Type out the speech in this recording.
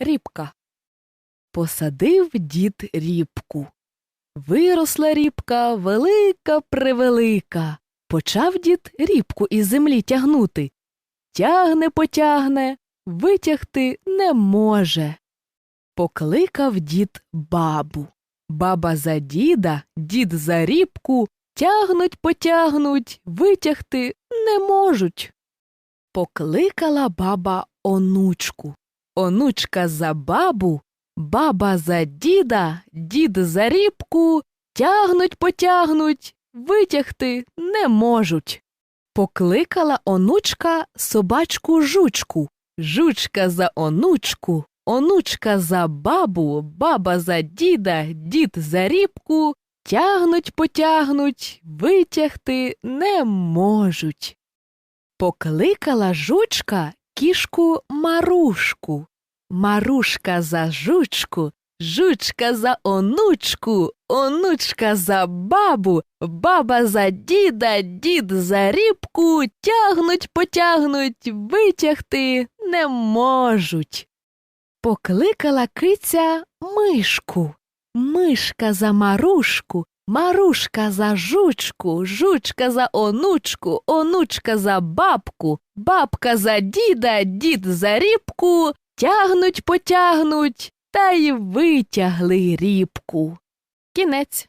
Рібка. Посадив дід рібку. Виросла рібка велика превелика. Почав дід рібку із землі тягнути. Тягне потягне, витягти не може. Покликав дід бабу. Баба за діда, дід за рібку, тягнуть потягнуть, витягти не можуть. Покликала баба онучку. Онучка за бабу, баба за діда, дід за рібку, тягнуть потягнуть, витягти не можуть. Покликала онучка собачку жучку, жучка за онучку, онучка за бабу, баба за діда, дід за рібку, тягнуть потягнуть, витягти не можуть. Покликала жучка кішку Марушку. Марушка за жучку, жучка за онучку, онучка за бабу, баба за діда, дід за рібку, тягнуть потягнуть, витягти не можуть. Покликала киця мишку. Мишка за марушку, марушка за жучку, жучка за онучку, онучка за бабку, бабка за діда, дід за рібку, тягнуть потягнуть та й витягли рібку. Кінець.